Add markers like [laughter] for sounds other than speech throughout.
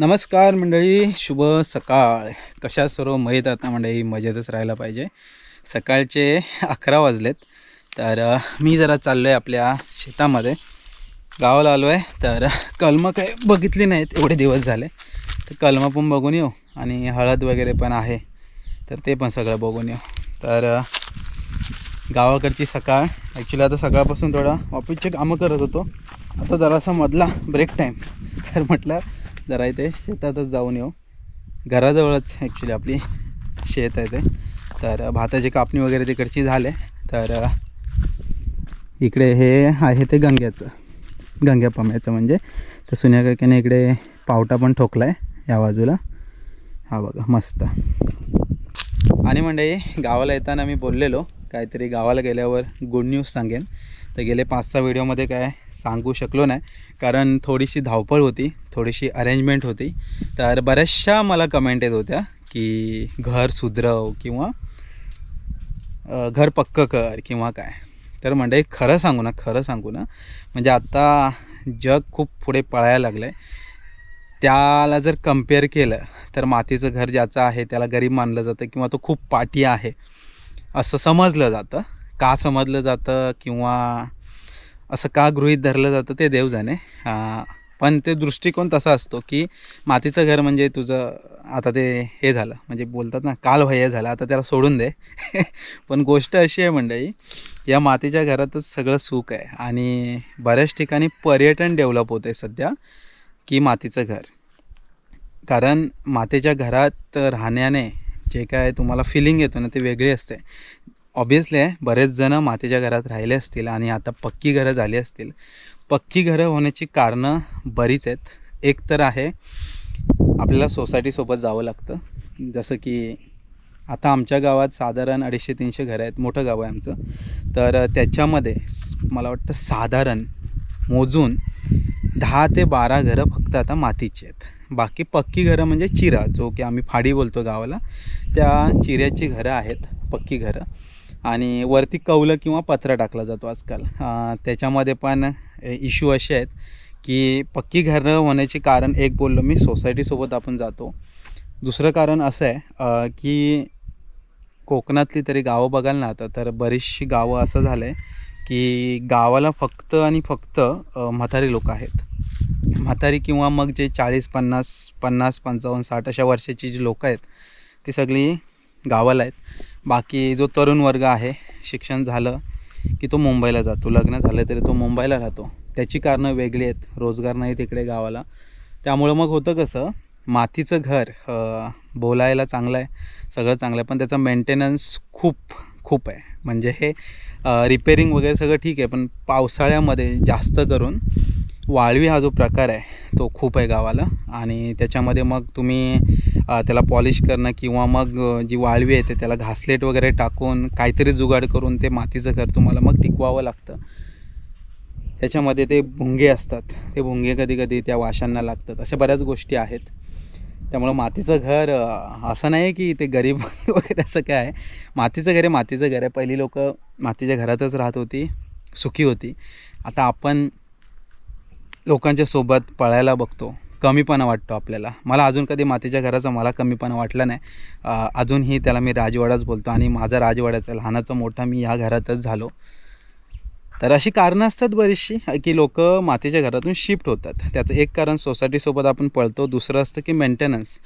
नमस्कार मंडळी शुभ सकाळ. कशा सर्व मयत आता मंडळी? मजेतच राहायला पाहिजे. सकाळचे अकरा वाजलेत. तर मी जरा चाललो आहे आपल्या शेतामध्ये. गावाला आलो आहे तर कलमं काय बघितली नाहीत. एवढे दिवस झाले. तर कलमं पण बघून येऊ आणि हळद वगैरे पण आहे. तर ते पण सगळं बघून येऊ. तर गावाकडची सकाळ. ॲक्च्युली आता सकाळपासून थोडं ऑफिसचे कामं करत होतो. आता जरासा मधला ब्रेक टाईम तर म्हटलं जरा इथे शेतातच जाऊन येऊ. घराजवळच ॲक्च्युली आपली शेत आहे ते. तर भाताची कापणी वगैरे तिकडची झाले. तर इकडे हे आहे ते गंग्याचं. गंग्या पम्याचं म्हणजे. तर सुन्या काकाने इकडे पावटा पण ठोकला आहे या बाजूला. हा बघा मस्त. आणि म्हणजे गावाला येताना मी बोललेलो. काहीतरी गावाला गेल्यावर गुड न्यूज सांगेन. तर गेले पाच सहा व्हिडिओमध्ये काय सांगू शकलो नाही. कारण थोडीशी धावपळ होती थोडीशी अरेंजमेंट होती. तर बऱ्याचशा मला कमेंट येत होत्या की घर सुधरव किंवा घर पक्क कर किंवा काय. तर म्हणजे खरं सांगू ना खरं सांगू ना म्हणजे आत्ता जग खूप पुढे पळायला लागलं आहे त्याला जर कंपेअर केलं तर मातीचं घर ज्याचं आहे त्याला गरीब मानलं जातं किंवा तो खूप पाठी आहे असं समजलं जातं. का समजलं जातं किंवा असं का गृहीत धरलं जातं ते देव जाणे. पण ते दृष्टिकोन तसा असतो की मातीचं घर म्हणजे तुझं आता ते हे झालं म्हणजे बोलतात ना काल भय झालं आता त्याला सोडून दे. [laughs] पण गोष्ट अशी आहे मंडळी या मातीच्या घरातच सगळं सुख आहे आणि बऱ्याच ठिकाणी पर्यटन डेव्हलप होतं आहे सध्या की मातीचं घर. कारण मातीच्या घरात राहण्याने जे काय तुम्हाला फिलिंग येतो ना ते वेगळी असते. ऑब्वियसली आहे बरेच जणं मातीच्या घरात राहिले असतील आणि आता पक्की घरं झाली असतील. पक्की घरं होण्याची कारणं बरीच आहेत. एक तर आहे आपल्याला सोसायटीसोबत जावं लागतं. जसं की आता आमच्या गावात साधारण अडीचशे तीनशे घरं आहेत. मोठं गाव आहे आमचं. तर त्याच्यामध्ये मला वाटतं साधारण मोजून दहा ते बारा घरं फक्त आता मातीची आहेत. बाकी पक्की घरं म्हणजे चिरा जो की आम्ही फाडी बोलतो गावाला. त्या चिऱ्याची घरं आहेत पक्की घरं. आणि वरती कौलं किंवा पत्रा टाकला जातो आजकाल. त्याच्यामध्ये पण इश्यू असे आहेत की पक्की घरं होण्याचे कारण एक बोललो मी सोसायटीसोबत आपण जातो. दुसरं कारण असं आहे की कोकणातली तरी गावं बघायला ना आता तर बरीचशी गावं असं झालं आहे की गावाला फक्त आणि फक्त म्हातारी लोक आहेत. म्हातारी किंवा मग जे चाळीस पन्नास पन्नास पंचावन्न साठ अशा वर्षाची जी लोकं आहेत ती सगळी गावाला आहेत. बाकी जो तरुण वर्ग आहे शिक्षण झालं की तो मुंबईला जातो. लग्न झालं तरी तो मुंबईला राहतो. त्याची कारणं वेगळी आहेत. रोजगार नाही तिकडे गावाला. त्यामुळं मग होतं कसं मातीचं घर बोलायला चांगलं आहे सगळं चांगलं आहे पण त्याचा मेंटेनन्स खूप खूप आहे. म्हणजे हे रिपेरिंग वगैरे सगळं ठीक आहे पण पावसाळ्यामध्ये जास्त करून वाळवी हा जो प्रकार आहे तो खूप आहे गावाला. आणि त्याच्यामध्ये मग तुम्ही त्याला पॉलिश करणं किंवा मग जी वाळवी आहे ते त्याला घासलेट वगैरे टाकून काहीतरी जुगाड करून ते मातीचं घर तुम्हाला मग टिकवावं लागतं. त्याच्यामध्ये ते भुंगे असतात. ते भुंगे कधी कधी त्या वाशांना लागतात. अशा बऱ्याच गोष्टी आहेत. त्यामुळं मातीचं घर असं नाही की ते गरीब [laughs] वगैरे असं काय आहे. मातीचं घर आहे मातीचं घर आहे. पहिली लोक मातीच्या घरातच राहत होती. सुखी होती. आता आपण लोकांच्या सोबत पळायला बघतो. कमीपणा वाटतो आपल्याला. मला अजून कधी मातीच्या घराचा मला कमीपणा वाटला नाही. अजूनही त्याला मी राजवाडाच बोलतो आणि माझा राजवाड्याचा लहानाचा मोठा मी ह्या घरातच झालो. तर अशी कारणं असतात बरीचशी की लोक मातीच्या घरातून शिफ्ट होतात. त्याचं एक कारण सोसायटीसोबत आपण पळतो दुसरं असतं की मेंटेनन्स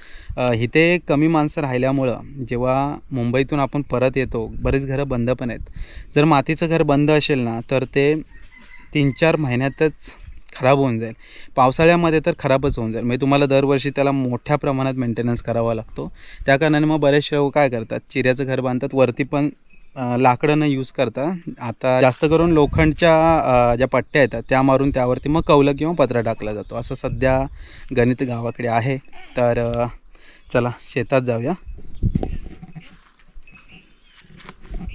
इथे कमी माणसं राहिल्यामुळं जेव्हा मुंबईतून आपण परत येतो बरीच घरं बंद पण आहेत. जर मातीचं घर बंद असेल ना तर ते तीन चार महिन्यातच खराब होऊन जाईल. पावसाळ्यामध्ये तर खराबच होऊन जाईल. म्हणजे तुम्हाला दरवर्षी त्याला मोठ्या प्रमाणात मेंटेनन्स करावा लागतो. त्या कारणाने मग बरेचसे लोक काय करतात? चिऱ्याचं घर बांधतात. वरती पण लाकडं न यूज करता आता जास्त करून लोखंडच्या ज्या पट्ट्या येतात त्या मारून त्यावरती मग कौलं किंवा पत्रा टाकला जातो. असं सध्या गणित गावाकडे आहे. तर चला शेतात जाऊया.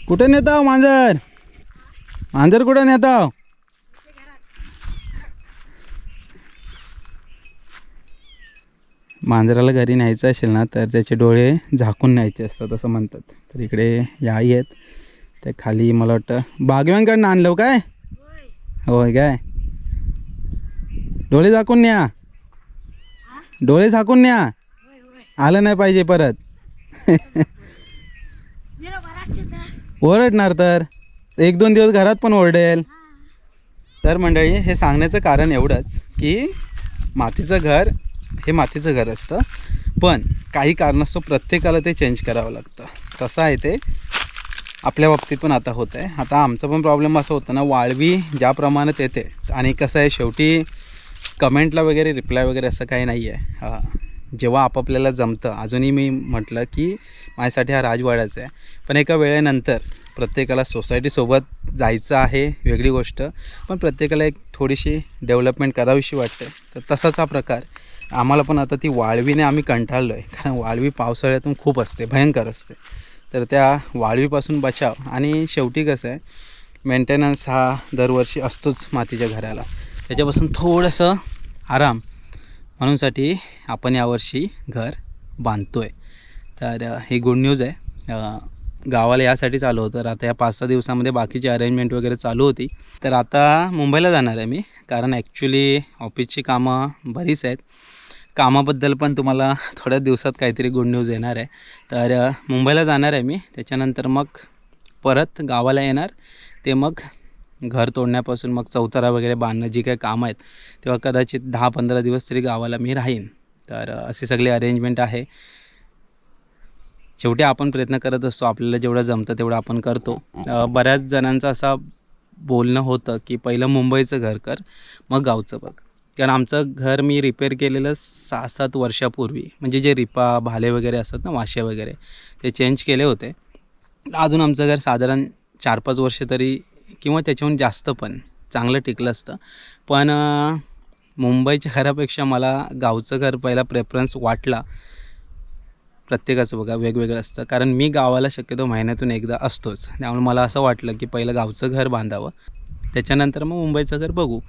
कुठे नेता हो मांजर? मांजर कुठे नेता हो? मांजराला घरी न्यायचं असेल ना तर त्याचे डोळे झाकून न्यायचे असतात असं म्हणतात. तर इकडे या आई आहेत. त्या खाली मला वाटतं बागव्यांकडनं आणलं हो काय? होय काय? डोळे झाकून न्या. डोळे झाकून न्या. आलं नाही पाहिजे परत. ओरडणार तर. एक दोन दिवस घरात पण ओरडेल. तर मंडळी हे सांगण्याचं कारण एवढंच की मातीचं घर हे मातीचं घर असतं. पण काही कारणास्तव प्रत्येकाला ते चेंज करावं लागतं. तसं आहे ते. आपल्या बाबतीत पण आता होत आहे आता आमचा पण प्रॉब्लेम असं होतं ना वाळवी ज्या प्रमाणात येते आणि कसं आहे शेवटी कमेंटला वगैरे रिप्लाय वगैरे असं काही नाही आहे हां. जेव्हा आपापल्याला जमतं. अजूनही मी म्हटलं की माझ्यासाठी हा राजवाड्याचा आहे. पण एका वेळेनंतर प्रत्येकाला सोसायटीसोबत जायचं आहे वेगळी गोष्ट. पण प्रत्येकाला एक थोडीशी डेव्हलपमेंट करावीशी वाटते. तर तसाच हा प्रकार. आम्हाला पण आता ती वाळवीने आम्ही कंटाळलो आहे कारण वाळवी पावसाळ्यातून खूप असते भयंकर असते. तर त्या वाळवीपासून बचाव. आणि शेवटी कसं आहे मेंटेनन्स हा दरवर्षी असतोच मातीच्या घराला. त्याच्यापासून थोडंसं आराम. म्हणूनसाठी आपण यावर्षी घर बांधतो आहे तर ही गुड न्यूज आहे. गावाला यासाठी चालू होतं. तर आता या पाच सहा दिवसामध्ये बाकीची अरेंजमेंट वगैरे चालू होती. तर आता मुंबईला जाणार आहे मी. कारण ॲक्च्युली ऑफिसची कामं बरीच आहेत. कामाबद्दल पण तुम्हाला थोड्या दिवसात काहीतरी गुड न्यूज येणार आहे. तर मुंबईला जाणार आहे मी. त्याच्यानंतर मग परत गावाला येणार. ते मग घर तोडण्यापासून मग चौतारा वगैरे बांधणं जी काही कामं आहेत तेव्हा कदाचित दहा पंधरा दिवस तरी गावाला मी राहीन. तर अशी सगळी अरेंजमेंट आहे. शेवटी आपण प्रयत्न करत असतो. आपल्याला जेवढं जमतं तेवढं आपण करतो. बऱ्याच जणांचं असा बोलणं होतं की पहिलं मुंबईचं घर कर मग गावचं बघ. कारण आमचं घर मी रिपेअर केलेलं सहा सात वर्षापूर्वी. म्हणजे जे रिपा भाले वगैरे असतात ना वाशे वगैरे ते चेंज केले होते. अजून आमचं घर साधारण चार पाच वर्ष तरी किंवा त्याच्याहून जास्त पण चांगलं टिकलं असतं. पण मुंबईच्या घरापेक्षा मला गावचं घर पहिला प्रेफरन्स वाटला. प्रत्येकाचं बघा वेगवेगळं असतं. कारण मी गावाला शक्यतो महिन्यातून एकदा असतोच. त्यामुळे मला असं वाटलं की पहिलं गावचं घर बांधावं. त्याच्यानंतर मग मुंबईचं घर बघू.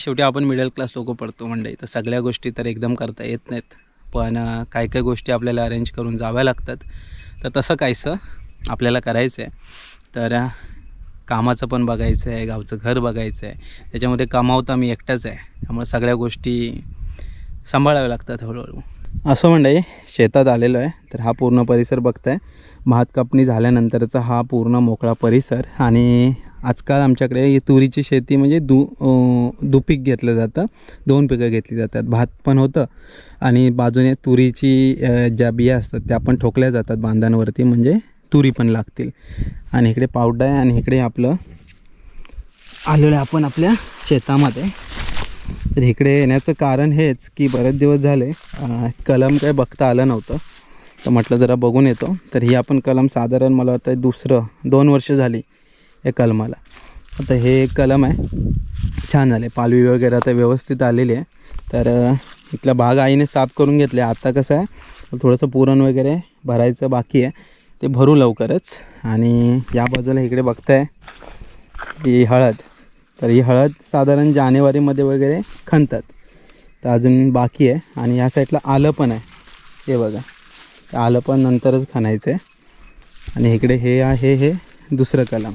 शेवटी आपण मिडल क्लास लोक पडतो म्हणजे तर सगळ्या गोष्टी तर एकदम करता येत नाहीत. पण काय काही गोष्टी आपल्याला अरेंज करून जाव्या लागतात. तर तसं काहीसं आपल्याला करायचं आहे तर कामाचं पण बघायचं आहे गावचं घर बघायचं आहे त्याच्यामध्ये कमावता मी एकटाच आहे. त्यामुळे सगळ्या गोष्टी सांभाळाव्या लागतात हळूहळू. असं म्हणजे शेतात आलेलो आहे. तर हा पूर्ण परिसर बघताय. भात कापणी झाल्यानंतरचा हा पूर्ण मोकळा परिसर आणि आजकाल आमच्याकडे तुरीची शेती म्हणजे दु दुपीक घेतलं जातं. दोन पिकं घेतली जातात. भात पण होतं आणि बाजूने तुरीची ज्या बिया असतात त्या पण ठोकल्या जातात बांधांवरती म्हणजे तुरी पण लागतील. आणि इकडे पावडा आहे आणि इकडे आपलं आलेलं आपण आपल्या शेतामध्ये. तर इकडे येण्याचं कारण हेच की बरेच दिवस झाले कलम काय बघता आलं नव्हतं. तर म्हटलं जरा बघून येतो. तर ही आपण कलम साधारण मला वाटतं दुसरं दोन वर्ष झाली. या कलमाला. आता हे एक कलम आहे. छान झाले. पालवी वगैरे आता व्यवस्थित आलेली आहे. तर इथला भाग आईने साफ करून घेतले. आता कसं आहे थोडंसं पुरण वगैरे भरायचं बाकी आहे. ते भरू लवकरच. आणि या बाजूला इकडे बघताय ही हळद. तर ही हळद साधारण जानेवारीमध्ये वगैरे खणतात. तर अजून बाकी आहे. आणि या साईडला आलं पण आहे. हे बघा. ते आलं पण नंतरच खणायचं आहे. आणि इकडे हे आहे हे दुसरं कलम.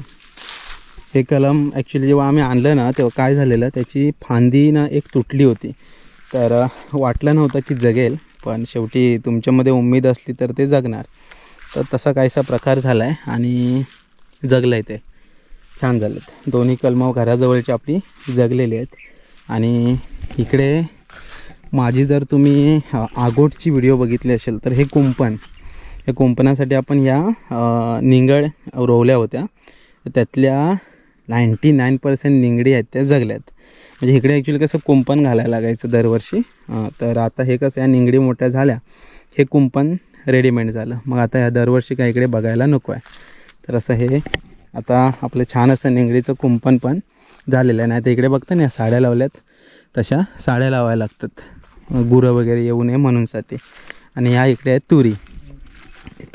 हे कलम ॲक्च्युली जेव्हा आम्ही आणलं ना तेव्हा काय झालेलं त्याची फांदी ना एक तुटली होती. तर वाटलं नव्हतं की जगेल पण शेवटी तुमच्यामध्ये उमेद असली तर ते जगणार. तर तसा काहीसा प्रकार झाला आहे आणि जगलं आहे ते. छान झालेत दोन्ही कलमं घराजवळची आपली जगलेली आहेत. आणि इकडे माझी जर तुम्ही आगोटची व्हिडिओ बघितली असेल तर हे कुंपण. हे कुंपणासाठी आपण या निंगड रोवल्या होत्या. त्यातल्या नाईंटी नाईन पर्सेंट निंगडी आहेत त्या जगल्यात. म्हणजे इकडे ॲक्च्युली कसं कुंपण घालायला लागायचं दरवर्षी. तर आता हे कसं या निंगडी मोठ्या झाल्या हे कुंपण रेडीमेड झालं. मग आता ह्या दरवर्षी काय इकडे बघायला नको आहे. तर असं हे आता आपलं छान असं निंगडीचं कुंपण पण झालेलं आहे. नाही तर इकडे बघता ना साड्या लावल्यात तशा साड्या लावायला लागतात. गुरं वगैरे येऊ नये म्हणूनसाठी. आणि ह्या इकडे आहेत तुरी.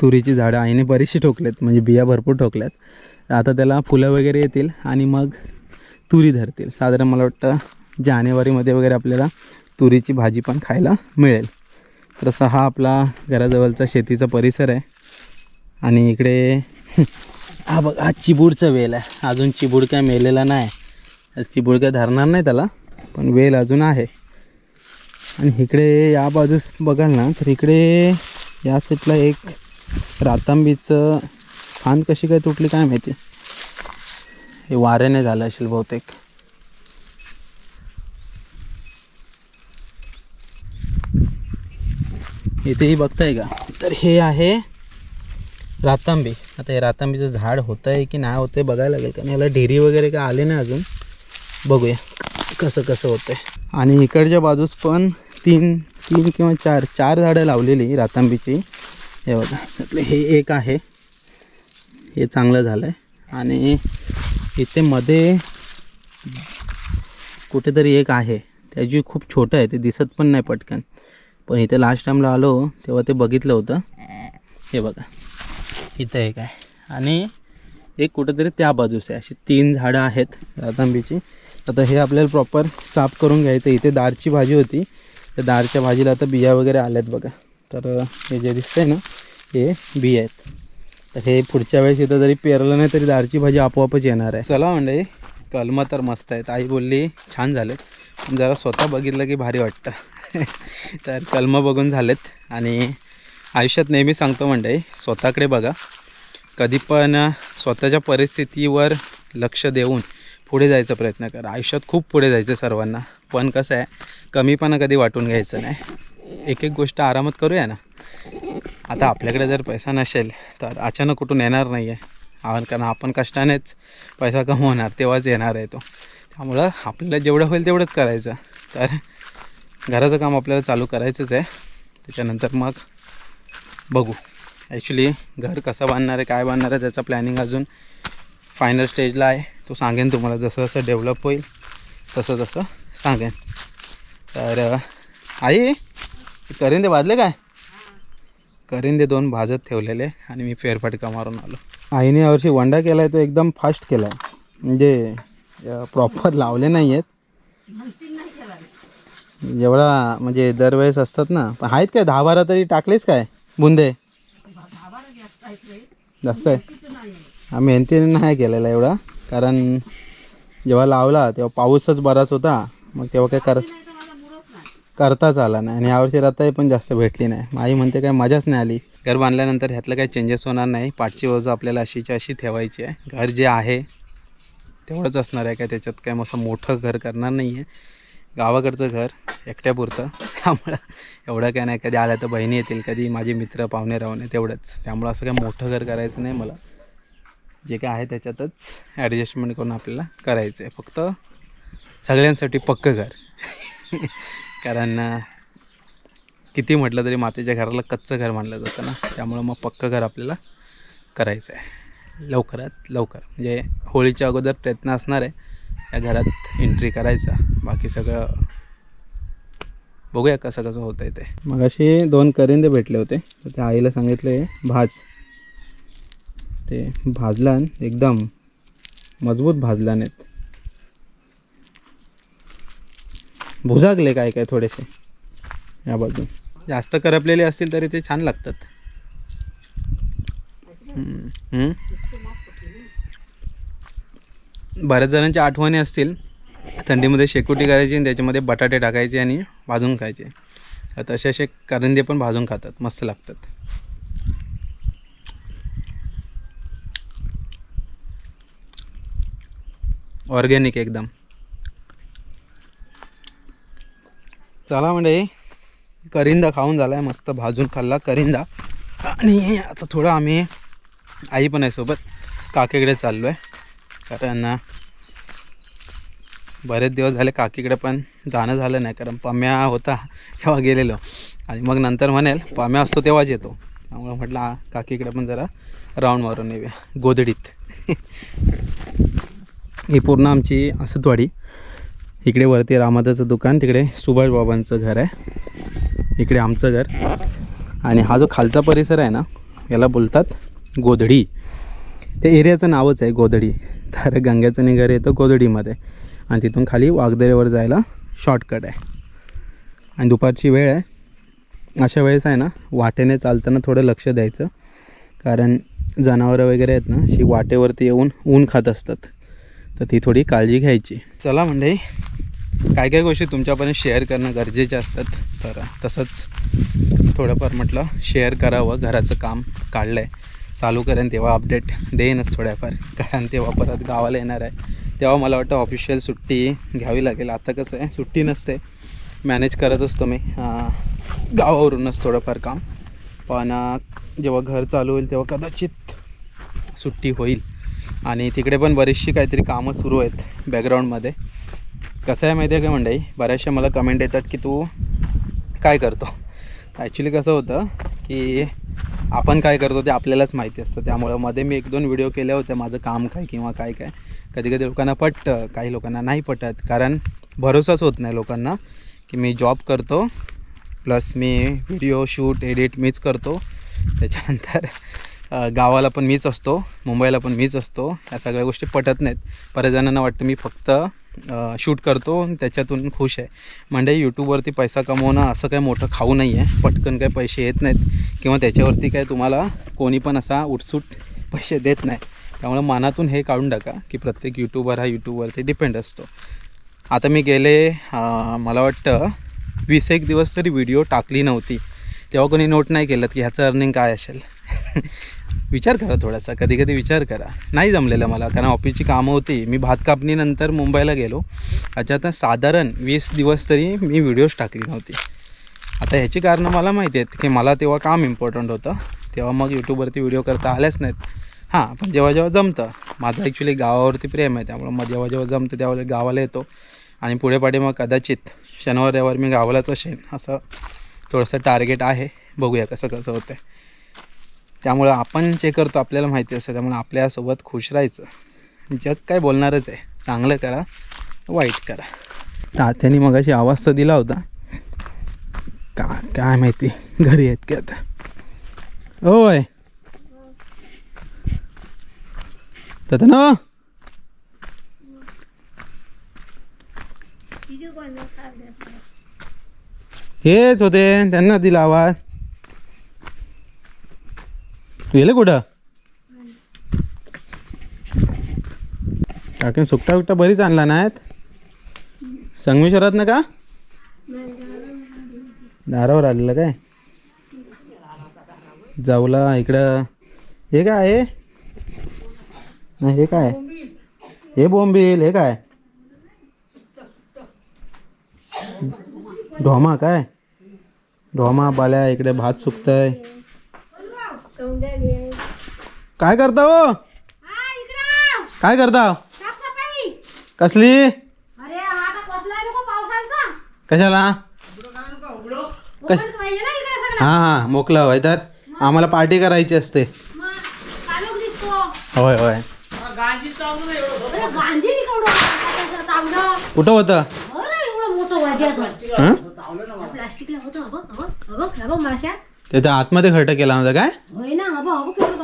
तुरीची झाडं आईने बरीचशी ठोकल्यात म्हणजे बिया भरपूर ठोकल्यात. आता त्याला फुलं वगैरे येतील आणि मग तुरी धरतील. साधारण मला वाटतं जानेवारीमध्ये वगैरे आपल्याला तुरीची भाजी पण खायला मिळेल. तर असा हा आपला घराजवळचा शेतीचा परिसर आहे. आणि इकडे [laughs] हा बघ हा चिबूडचा वेल आहे. अजून चिबूड काय मेलेला नाही. चिबूड काय धरणार नाही त्याला पण वेल अजून आहे. आणि इकडे या बाजूस बघाल ना तर इकडे या साईडला एक रातांबीचं फान कशी काय तुटली काय माहिती? हे वाऱ्याने झालं असेल बहुतेक. इथेही बघताय का? तर हे आहे रातांबी. आता हे रातांबीचं झाड होतं आहे की नाही होतं आहे बघायला लागेल. कारण याला ढेरी वगैरे काय आले नाही अजून. बघूया कसं कसं होतं आहे आणि इकडच्या बाजूस पण तीन तीन किंवा चार चार झाडं लावलेली रातांबीची. हे बघा त्यातलं हे एक आहे. हे चांगलं झालं आहे आणि इथे मध्ये कुठेतरी एक आहे. त्याची खूप छोटं आहे ते दिसत पण नाही पटकन. पण इथे लास्ट टाईमला आलो तेव्हा ते बघितलं होतं. हे बघा इथं एक आहे. आणि एक कुठेतरी त्या बाजूस आहे. अशी तीन झाडं आहेत रातांबीची आता हे आपल्याला प्रॉपर साफ करून घ्यायचं इथे दारची भाजी होती. त्या दारच्या भाजीला आता बिया वगैरे आल्यात बघा. तर हे जे दिसतंय ना हे बिया आहेत. तर हे पुढच्या वेळेस इथं जरी पेरलं नाही तरी दारची भाजी आपोआपच येणार आहे. चला म्हणजे कलमा तर मस्त आहेत. आई बोलली छान झालेत. पण जरा स्वतः बघितलं की भारी वाटतं. [laughs] तर कलमं बघून झालेत. आणि आयुष्यात नेहमी सांगतो म्हणजे स्वतःकडे बघा. कधी पण स्वतःच्या परिस्थितीवर लक्ष देऊन पुढे जायचा प्रयत्न करा. आयुष्यात खूप पुढे जायचं सर्वांना. पण कसं आहे कमीपणा कधी वाटून घ्यायचं नाही. एक एक गोष्ट आरामात करूया ना? आता आपल्याकडे जर पैसा नसेल तर अचानक कुठून येणार नाही आहे कारण आपण कष्टानेच पैसा कमवणार तेव्हाच येणार आहे तो. त्यामुळं आपल्याला जेवढं होईल तेवढंच करायचं. तर घराचं काम आपल्याला चालू करायचंच आहे. त्याच्यानंतर मग बघू. ॲक्च्युली घर कसं बांधणार आहे काय बांधणार आहे त्याचा प्लॅनिंग अजून फायनल स्टेजला आहे. तो सांगेन तुम्हाला जसं जसं डेव्हलप होईल तसं तसं सांगेन. तर आई करेन ते वाजले काय? करिंदे दोन भाजत ठेवलेले आणि मी फेरफटका मारून आलो. आईने यावर्षी वंडा केला आहे तो एकदम फास्ट केला आहे म्हणजे प्रॉपर लावले नाही आहेत जेवढा म्हणजे दरवेळेस असतात ना. पण आहेत काय? दहा बारा तरी टाकलेच काय? बुंदे? जास्त आहे. मेहनतीने नाही केलेला एवढा. कारण जेव्हा लावला तेव्हा पाऊसच बराच होता. मग तेव्हा काय करत करताच आला नाही आणि यावर्षी रताई पण जास्त भेटली नाही. आई म्हणते काय मजाच नाही आली. घर बांधल्यानंतर ह्यातलं काही चेंजेस होणार नाही. पाठची बाजू आपल्याला अशीच्या अशी ठेवायची आहे. घर जे आहे तेवढंच असणार आहे काय? त्याच्यात काय मग असं मोठं घर करणार नाही आहे गावाकडचं घर एकट्यापुरतं. त्यामुळं एवढं काय नाही. कधी आलं तर बहिणी येतील कधी माझे मित्र पाहुणे रावणे तेवढंच. त्यामुळं असं काय मोठं घर करायचं नाही मला. जे काय आहे त्याच्यातच ॲडजस्टमेंट करून आपल्याला करायचं आहे फक्त सगळ्यांसाठी पक्कं घर. कारण किती म्हटलं तरी मातीच्या घराला कच्चं घर मानलं जातं ना. त्यामुळं मग पक्कं घर आपल्याला करायचं आहे लवकरात लवकर. म्हणजे होळीच्या अगोदर प्रयत्न असणार आहे. या घरात एंट्री करायचा. बाकी सगळं बघूया कसं कसं होतं आहे ते. मग असे दोन करिंदे भेटले होते. तर त्या आईला सांगितले भाज. ते भाजलान एकदम मजबूत भाजलान आहेत. भुजागले काय काय थोडेसे. या बाजू जास्त करपलेले असतील तरी ते छान लागतात. बऱ्याच जणांच्या आठवणी असतील. थंडीमध्ये शेकोटी करायची आणि त्याच्यामध्ये बटाटे टाकायचे आणि भाजून खायचे. तसे असे करंदे पण भाजून खातात. मस्त लागतात. ऑर्गॅनिक एकदम. चला म्हणजे करिंदा खाऊन झाला आहे मस्त भाजून खाल्ला करिंदा. आणि आता थोडं आम्ही आई पण आहे सोबत काकीकडे चाललो आहे कारण बरेच दिवस झाले काकीकडे पण जाणं झालं नाही कारण पम्या होता तेव्हा गेलेलो. आणि मग नंतर म्हणेल पम्या असतो तेव्हाच येतो. त्यामुळे म्हटलं काकीकडे पण जरा राऊंड मारून येऊया गोदडीत ही पूर्ण आमची असतवाडी इकडे वरती रामादाचं दुकान तिकडे सुभाष बाबांचं घर आहे. इकडे आमचं घर. आणि हा जो खालचा परिसर आहे ना याला बोलतात गोधडी. ते एरियाचं नावच आहे गोधडी. तर गंग्याचं निघर येतं गोधडीमध्ये. आणि तिथून खाली वागदरेवर जायला शॉर्टकट आहे. आणि दुपारची वेळ आहे. अशा वेळेस आहे ना वाटेने चालताना थोडं लक्ष द्यायचं. कारण जनावरं वगैरे आहेत ना अशी वाटेवरती येऊन ऊन खात असतात. तर ती थोडी काळजी घ्यायची. चला म्हणजे काय काय गोष्टी तुमच्यापर्यंत शेअर करणं गरजेचे असतात. तर तसंच थोडंफार म्हटलं शेअर करावं घराचं काम काढलं आहे चालू करेन तेव्हा अपडेट देईनच थोड्याफार. कारण तेव्हा परत गावाला येणार आहे. तेव्हा मला वाटतं ऑफिशियल सुट्टी घ्यावी लागेल. आता कसं आहे सुट्टी नसते. मॅनेज करत असतो मी. गावावरूनच थोडंफार काम. पण जेव्हा घर चालू होईल तेव्हा कदाचित सुट्टी होईल. आणि तिकडे पण बरीचशी काहीतरी कामं सुरू आहेत बॅकग्राऊंडमध्ये कसं आहे माहिती आहे का मंडई बऱ्याचशा मला कमेंट येतात की तू काय करतो? ॲक्च्युली कसं होतं की आपण काय करतो ते आपल्यालाच माहिती असतं. त्यामुळं मध्ये मी एक दोन व्हिडिओ केले होते माझं काम काय किंवा काय काय. कधी कधी लोकांना पटतं काही लोकांना नाही पटत. कारण भरोसाच होत नाही लोकांना की मी जॉब करतो प्लस मी व्हिडिओ शूट एडिट मीच करतो. त्याच्यानंतर गावाला पण मीच असतो मुंबईला पण मीच असतो. या सगळ्या गोष्टी पटत नाहीत. बऱ्याच जणांना वाटतं मी फक्त शूट करतो आणि त्याच्यातून खुश आहे. म्हणजे यूट्यूबवरती पैसा कमवणं असं काही मोठं खाऊ नाही आहे पटकन काही पैसे येत नाहीत. किंवा त्याच्यावरती काय तुम्हाला कोणी पण असा उठसूट पैसे देत नाही. त्यामुळे मनातून हे काढून टाका की प्रत्येक यूट्यूबर हा यूट्यूबवरती डिपेंड असतो. आता मी गेले मला वाटतं वीस एक दिवस तरी व्हिडिओ टाकली नव्हती. तेव्हा कोणी नोट नाही केलं की ह्याचं अर्निंग काय असेल. विचार करा थोडासा कधी कधी विचार करा. नाही जमलेलं मला कारण ऑफिसची कामं होती. मी भात कापणीनंतर मुंबईला गेलो. आता साधारण वीस दिवस तरी मी व्हिडिओज टाकली नव्हती. आता ह्याची कारणं मला माहिती आहेत की मला तेव्हा काम इम्पॉर्टंट होतं. तेव्हा मग यूट्यूबवरती व्हिडिओ करता आल्याच नाहीत. हां पण जेव्हा जेव्हा जमतं. माझं ॲक्च्युली गावावरती प्रेम आहे त्यामुळं मग जेव्हा जेव्हा जमतं त्यावेळेला गावाला येतो. आणि पुढे पाठी मग कदाचित शनिवार रविवार मी गावालाच असेन असं थोडंसं टार्गेट आहे. बघूया कसं कसं होतं त्यामुळं आपण जे करतो आपल्याला माहिती असतं त्यामुळे आपल्यासोबत खुश राहायचं. जग काय बोलणारच आहे. चांगलं करा वाईट करा. तात्याने मग अशी आवाज तर दिला होता. का काय माहिती घरी आहेत की आता? होय. तर ना हेच होते त्यांना दिला आवाज. तू गेले कुठं? काकीन सुकटा उकटा बरीच आणला नाहीत संगमेश्वरात ना का? दारावर आलेलं काय? जाऊला इकडं. हे काय आहे नाही हे काय? हे बोंबील हे काय? ढोमा काय? ढोमा बाल्या इकडे भात सुकतय. काय करता हो? काय करता? कसली? कशाला? कश हां हां मोकला होय तर. आम्हाला पार्टी करायची असते. होय होय. कुठं होतं? हं? प्लास्टिकला होतं. अबघ अबघ अबघ अबघ माश्या ते तर आतमध्ये खर्च केला होता काय? होय ना अबघ अबघ केवढं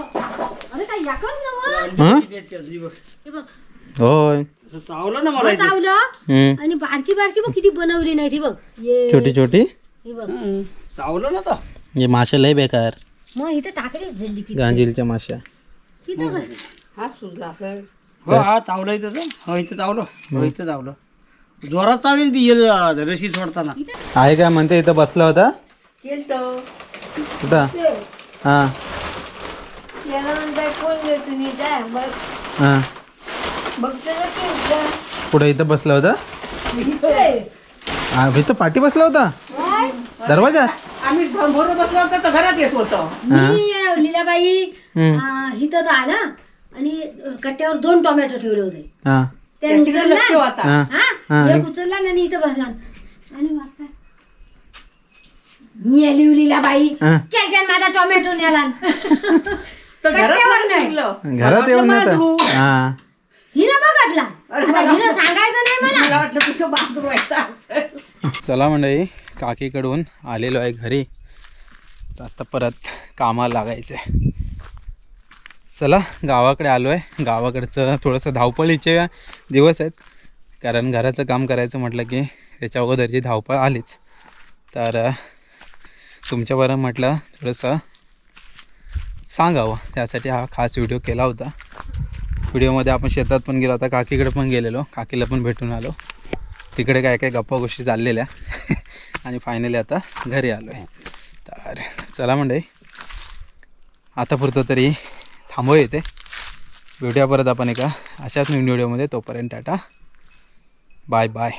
अरे काय याकच ना मग. हं? हे? बघ. होय. चावलं ना मला हे चावलं. आणि बारकी बारकी बघ किती बनवली नाही ती बघ. ये. छोटी छोटी? हे बघ. चावलं ना तर हे माशा लय बेकार. मग इथं टाकली जल्ली किती. गांजीलच्या बघ. हो हा चावलं इथं तर. हो इथं चावलं. हो इथं चावलं. जोरात चावली येल रशी सोडताना. आहे काय म्हणते इथं बसला होता? कुठं? हां. हां. कुठं? इथं बसला होता? हा इथं पाठी बसला होता? दरवाजा? आम्ही बरोबर बसलो होतो तर घरात येत होतो. मी अं, लीलाबाई हं. अं, इथं तर आला आणि अं, कट्ट्यावर दोन टोमॅटो ठेवले होते. हां. त्याने तिकडे लक्ष उचलला. होता. हां. हा? हा, एक उचलला आणि इथं बसला. आणि हां. केलक्यान माझा टोमॅटो नेला. [laughs] तर घरात कट्ट्यावर नाही. शिकलो. घरात येऊन. हां. हिनं बघितला. आता हिनं सांगायचं नाही मला. मला वाटलं तुझं चला मंडळी काकीकडून आलेलो आहे घरी. तर आता परत कामाला लागायचं आहे चला गावाकडे आलो आहे गावाकडचं थोडंसं धावपळीचे दिवस आहेत. कारण घराचं काम करायचं म्हटलं की त्याच्या अगोदरची धावपळ आलीच. तर अ, तुमच्या बरं म्हटलं थोडंसं सांगावं. त्यासाठी हा खास व्हिडिओ केला होता. व्हिडिओमध्ये आपण शेतात पण गेलो होता काकीकडे पण गेलेलो. काकीला पण भेटून आलो. तिकडे काय काय गप्पा गोष्टी चाललेल्या. [laughs] आणि फायनली आता घरी आलो आहे तर चला म्हणजे आता पुरतं तरी थांबव येते. भेटूया परत आपण एका अशाच नवीन व्हिडिओमध्ये तोपर्यंत टाटा. Bye bye